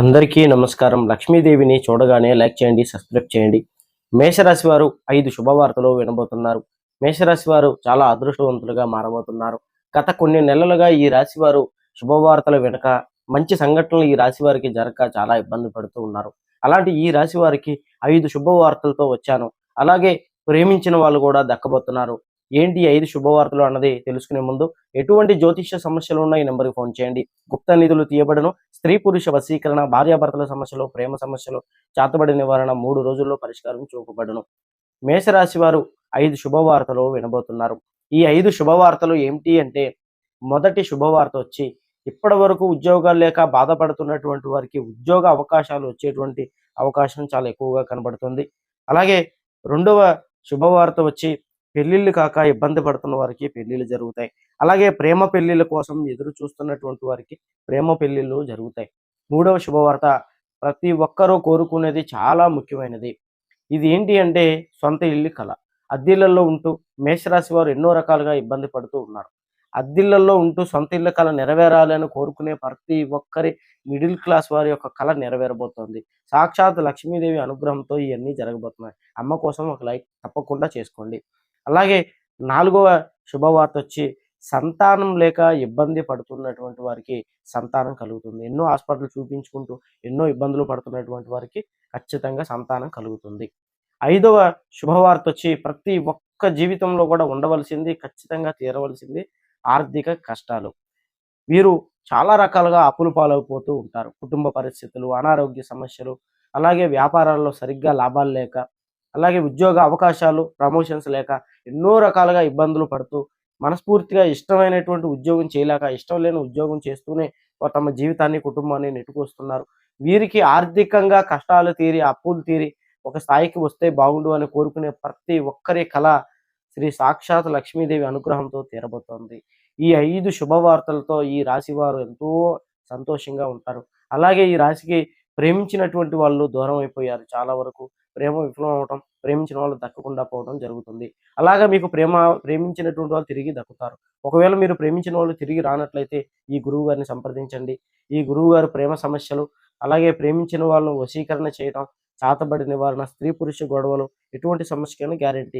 అందరికీ నమస్కారం. లక్ష్మీదేవిని చూడగానే లైక్ చేయండి సబ్స్క్రైబ్ చేయండి. మేషరాశి వారు ఐదు శుభవార్తలు వినబోతున్నారు. మేషరాశి వారు చాలా అదృష్టవంతులుగా మారబోతున్నారు. గత కొన్ని నెలలుగా ఈ రాశి వారు శుభవార్తలు వెనక మంచి సంఘటనలు ఈ రాశి వారికి జరగక చాలా ఇబ్బంది పడుతూ ఉన్నారు. అలాంటి ఈ రాశి వారికి ఐదు శుభవార్తలతో వచ్చాను. అలాగే ప్రేమించిన వాళ్ళు కూడా దక్కబోతున్నారు. ఏంటి ఐదు శుభవార్తలు అన్నది తెలుసుకునే ముందు ఎటువంటి జ్యోతిష్య సమస్యలు ఉన్నాయి ఈ నెంబర్కి ఫోన్ చేయండి. గుప్త నిధులు తీయబడను. స్త్రీ పురుష వశీకరణ భార్యాభర్తల సమస్యలు ప్రేమ సమస్యలు చాతబడి నివారణ మూడు రోజుల్లో పరిష్కారం చూపబడును. మేషరాశి వారు ఐదు శుభవార్తలు వినబోతున్నారు. ఈ ఐదు శుభవార్తలు ఏమిటి అంటే మొదటి శుభవార్త వచ్చి ఇప్పటి వరకు ఉద్యోగాలు లేక బాధపడుతున్నటువంటి వారికి ఉద్యోగ అవకాశాలు వచ్చేటువంటి అవకాశం చాలా ఎక్కువగా కనబడుతుంది. అలాగే రెండవ శుభవార్త వచ్చి పెళ్ళిళ్ళు కాక ఇబ్బంది పడుతున్న వారికి పెళ్ళిళ్ళు జరుగుతాయి. అలాగే ప్రేమ పెళ్ళిళ్ళ కోసం ఎదురు చూస్తున్నటువంటి వారికి ప్రేమ పెళ్ళిళ్ళు జరుగుతాయి. మూడవ శుభవార్త ప్రతి ఒక్కరూ కోరుకునేది చాలా ముఖ్యమైనది. ఇది ఏంటి అంటే సొంత ఇల్లు కళ. అద్దిళ్ళలో ఉంటూ మేషరాశి వారు ఎన్నో రకాలుగా ఇబ్బంది పడుతూ ఉన్నారు. అద్దిళ్ళలో ఉంటూ సొంత ఇళ్ళ కళ నెరవేరాలని కోరుకునే ప్రతి ఒక్కరి మిడిల్ క్లాస్ వారి యొక్క కళ నెరవేరబోతోంది. సాక్షాత్ లక్ష్మీదేవి అనుగ్రహంతో ఇవన్నీ జరగబోతున్నాయి. అమ్మ కోసం ఒక లైక్ తప్పకుండా చేసుకోండి. అలాగే నాలుగవ శుభవార్త వచ్చి సంతానం లేక ఇబ్బంది పడుతున్నటువంటి వారికి సంతానం కలుగుతుంది. ఎన్నో హాస్పిటల్ చూపించుకుంటూ ఎన్నో ఇబ్బందులు పడుతున్నటువంటి వారికి ఖచ్చితంగా సంతానం కలుగుతుంది. ఐదవ శుభవార్త వచ్చి ప్రతి ఒక్క జీవితంలో కూడా ఉండవలసింది ఖచ్చితంగా తీరవలసింది ఆర్థిక కష్టాలు. వీరు చాలా రకాలుగా అప్పులు పాలైపోతూ ఉంటారు. కుటుంబ పరిస్థితులు అనారోగ్య సమస్యలు అలాగే వ్యాపారాల్లో సరిగ్గా లాభాలు లేక అలాగే ఉద్యోగ అవకాశాలు ప్రమోషన్స్ లేక ఎన్నో రకాలుగా ఇబ్బందులు పడుతూ మనస్ఫూర్తిగా ఇష్టమైనటువంటి ఉద్యోగం చేయలేక ఇష్టం లేని ఉద్యోగం చేస్తూనే తమ జీవితాన్ని కుటుంబాన్ని నెట్టుకొస్తున్నారు. వీరికి ఆర్థికంగా కష్టాలు తీరి అప్పులు తీరి ఒక స్థాయికి వస్తే బాగుండు అని కోరుకునే ప్రతి ఒక్కరి కళ శ్రీ సాక్షాత్ లక్ష్మీదేవి అనుగ్రహంతో తీరబోతోంది. ఈ ఐదు శుభవార్తలతో ఈ రాశి వారు ఎంతో సంతోషంగా ఉంటారు. అలాగే ఈ రాశికి ప్రేమించినటువంటి వాళ్ళు దూరం అయిపోయారు. చాలా వరకు ప్రేమ విఫలం అవటం ప్రేమించిన వాళ్ళు దక్కకుండా పోవడం జరుగుతుంది. అలాగా మీకు ప్రేమ ప్రేమించినటువంటి వాళ్ళు తిరిగి దక్కుతారు. ఒకవేళ మీరు ప్రేమించిన వాళ్ళు తిరిగి రానట్లయితే ఈ గురువు గారిని సంప్రదించండి. ఈ గురువు గారు ప్రేమ సమస్యలు అలాగే ప్రేమించిన వాళ్ళు వశీకరణ చేయడం చాతబడి నివారణ స్త్రీ పురుష గొడవలు ఎటువంటి సమస్యకైనా గ్యారంటీ